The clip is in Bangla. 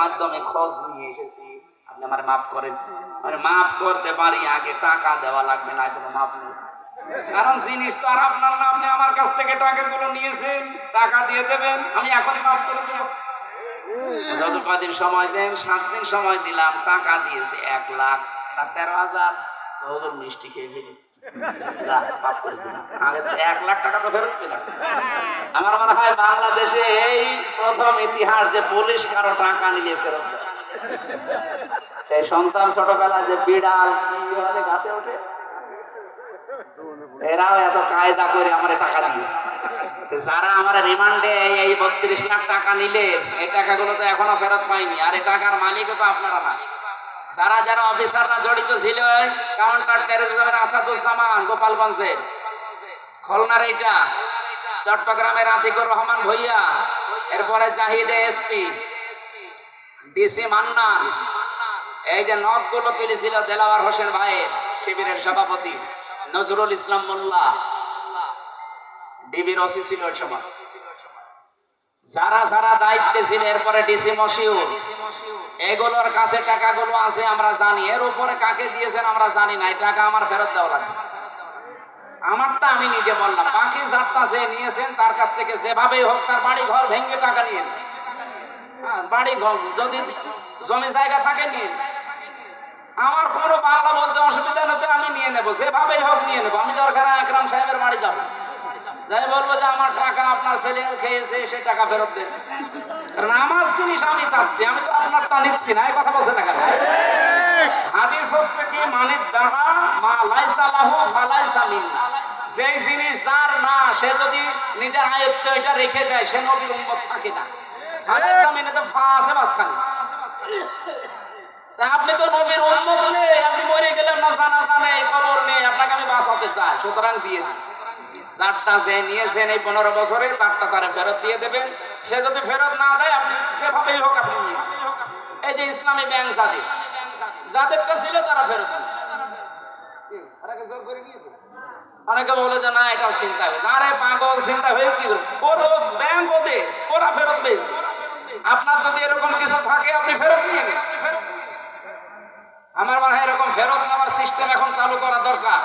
মাধ্যমে খোঁজ নিয়ে এসেছি। আপনি আমার মাফ করেন। মানে মাফ করতে পারি, আগে টাকা দেওয়া লাগবে না, কোনো মাফ নেই। কারণ জিনিস তো আর আপনার না, আপনি আমার কাছ থেকে টাকাগুলো নিয়েছেন, টাকা দিয়ে দেবেন, আমি এখনই মাফ করে দেবো। যত কদিন সময় দেন, সাত দিন সময় দিলাম, টাকা দিয়েছে এক লাখ তেরো হাজার। মিষ্টি খেয়ে এক লাখ টাকা তো ফেরত পেলাম। আমার মনে হয় বাংলাদেশে এই প্রথম ইতিহাস যে পুলিশ কারও টাকা নিয়ে ফেরত সেই সন্তান ছোটবেলায় যে বিড়াল গাছে ওঠে। এরাও এত কায়দা করে আমার টাকা দিয়েছে। যারা আমার রিমান্ডে এই বত্রিশ লাখ টাকা নিলে, এই টাকাগুলো তো এখনও ফেরত পাইনি। আর এই টাকার মালিকও তো আপনারা না। যারা যারা অফিসাররা জড়িত ছিল কাউন্টার টেরোরিজমের আসাদুজ্জামান গোপালগঞ্জের খুলনার এইটা, চট্টগ্রামের আতিকুর রহমান ভইয়া, এরপরে জাহিদে এসপি, ডিসি মান্নান এই যে নখগুলো তুলেছিল দেলাওয়ার হোসেন ভাইয়ের শিবিরের সভাপতি নজরুল ইসলাম মোল্লা। ডিবির ওসি ছিল সময়। যারা যারা দায়িত্বে ছিল এরপরে ডিসি মশিউর। এগুলোর কাছে টাকাগুলো আছে আমরা জানি। এর উপরে কাকে দিয়েছেন আমরা জানি না টাকা আমার ফেরত দেওয়া লাগবে। আমারটা আমি নিজে বললাম বাকি যারটা যে নিয়েছেন তার কাছ থেকে যেভাবেই হোক তার বাড়ি ঘর ভেঙে টাকা নিয়ে নিন। হ্যাঁ, বাড়ি ঘর যদি জমি জায়গা থাকে নিয়ে আমার কোনো বাংলা বলতে অসুবিধা নেই আমি নিয়ে নেব। যেভাবেই হোক নিয়ে নেব। আমি দরকার হয় যাই বলব যে আমার টাকা আপনার ছেলে খেয়েছে, সে টাকা ফেরত দেন কারণ আমার জিনিস আমি চাচ্ছি, আমি তো আপনারটা নিচ্ছি না, এই কথা বলছে না হাদিস হচ্ছে কি মানে দাহা মা লাইসা লাহু ফালাইসা মিন্না। যেই জিনিস যার না, সে যদি নিজের আয়ত্তে এটা রেখে দেয়, সে নবীর উম্মত থাকে না। ফালাইসা মিন্না তো ফা আছে মাঝখানে। আপনি তো নবীর উম্মত নেই, আপনি মরে গেলেন না জানা জানে খবর নেই, আপনাকে আমি বাঁচাতে চাই, সুতরাং দিয়ে দিই যারটা যে নিয়েছেন এই পনেরো বছরে, তারটা তারা ফেরত দিয়ে দেবেন। সে যদি ফেরত না দেয়, আপনি যেভাবেই হোক আপনি এই যে ইসলামী ব্যাংক যাদের, যাদেরটা ছিল তারা ফেরত অনেকে বলে যে না, এটাও চিন্তা হয়েছে। আরে পাগল, চিন্তা হয়ে কি ওর ব্যাংক ওদের, ওরা ফেরত পেয়েছে। আপনার যদি এরকম কিছু থাকে, আপনি ফেরত নিয়ে নিন। আমার মনে হয় এরকম ফেরত নেওয়ার সিস্টেম এখন চালু করা দরকার।